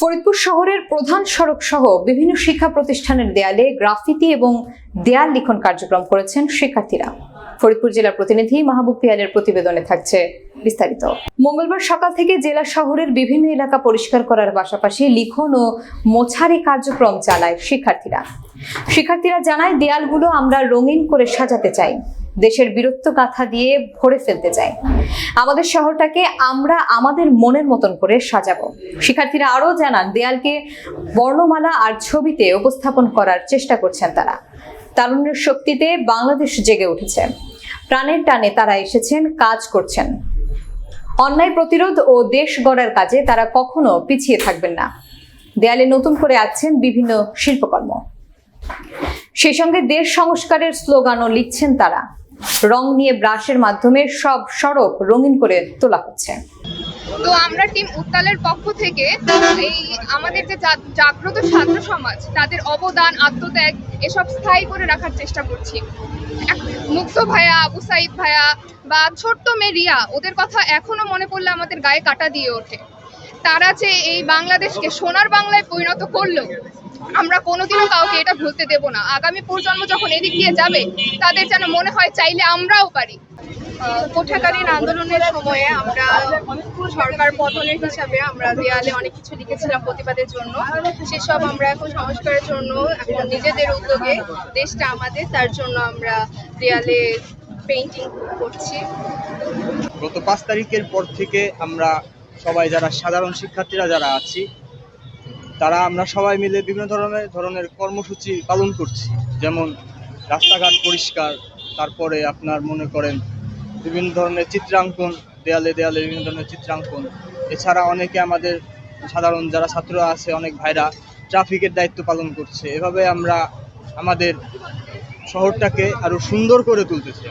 ফরিদপুর শহরের প্রধান সড়ক সহ বিভিন্ন শিক্ষা প্রতিষ্ঠানের দেয়ালে গ্রাফিতি এবং দেয়াল লিখন কার্যক্রম করেছেন শিক্ষার্থীরা। ফরিদপুর জেলার প্রতিনিধি মাহবুব পিয়ালের প্রতিবেদনে থাকছে বিস্তারিত। মঙ্গলবার সকাল থেকে জেলা শহরের বিভিন্ন এলাকা পরিষ্কার করার পাশাপাশি লিখন ও মোছারি কার্যক্রম চালায় শিক্ষার্থীরা। শিক্ষার্থীরা জানায়, দেয়ালগুলো আমরা রঙিন করে সাজাতে চাই। দেশের বীরত্ব গাথা দিয়ে ভরে ফেলতে চাই আমাদের শহরটাকে আমরা আমাদের মনের মতন করে সাজাবো। শিক্ষার্থীরা আরও জানান, দেয়ালকে বর্ণমালা আর ছবিতে উপস্থাপন করার চেষ্টা করছেন তারা। তারুণ্যের শক্তিতে বাংলাদেশ জেগে উঠেছে। প্রাণের টানে তারা এসেছেন, কাজ করছেন। অন্যায় প্রতিরোধ ও দেশ গড়ার কাজে তারা কখনো পিছিয়ে থাকবেন না। দেয়ালে নতুন করে আছেন বিভিন্ন শিল্পকর্ম। সেই সঙ্গে দেশ সংস্কারের স্লোগানও লিখছেন তারা। রং নিয়ে ব্রাশের মাধ্যমে সব সড়ক রঙিন করে তোলা হচ্ছে। তো আমরা টিম উত্তালের পক্ষ থেকে এই আমাদের যে জাগ্রত ছাত্র সমাজ, তাদের অবদান, আত্মত্যাগ এসব স্থায়ী করে রাখার চেষ্টা করছি। মুক্ত ভাইয়া আবু সাইদ ভাইয়া বা ছোট্ট মেরিয়া, ওদের কথা এখনও মনে পড়লে আমাদের গায়ে কাটা দিয়ে ওঠে। তারা যে এই বাংলাদেশকে সোনার বাংলায় পরিণত করল আমরা কোনোদিনও কাউকে এটা ভুলতে দেব না। আগামী প্রজন্ম যখন এদিক দিয়ে যাবে তাদের যেন মনে হয় চাইলে আমরাও পারি। আহ, কোঠাকালীন আন্দোলনের সময়ে আমরা সরকার পতনের হিসাবে আমরা দেয়ালে অনেক কিছু লিখেছিলাম প্রতিবাদের জন্য। সেসব আমরা এখন সংস্কারের জন্য এখন নিজেদের উদ্যোগে দেশটা আমাদের তার জন্য আমরা দেয়ালে পেইন্টিং করছি। গত পাঁচ তারিখের পর থেকে আমরা সবাই যারা সাধারণ শিক্ষার্থীরা যারা আছি, তারা আমরা সবাই মিলে বিভিন্ন ধরনের ধরনের কর্মসূচি পালন করছি। যেমন রাস্তাঘাট পরিষ্কার, তারপরে আপনার মনে করেন বিভিন্ন ধরনের চিত্রাঙ্কন, দেয়ালে দেয়ালে বিভিন্ন ধরনের চিত্রাঙ্কন। এছাড়া অনেকে আমাদের সাধারণ যারা ছাত্ররা আছে, অনেক ভাইরা ট্রাফিকের দায়িত্ব পালন করছে। এভাবে আমরা আমাদের শহরটাকে আরও সুন্দর করে তুলতেছি।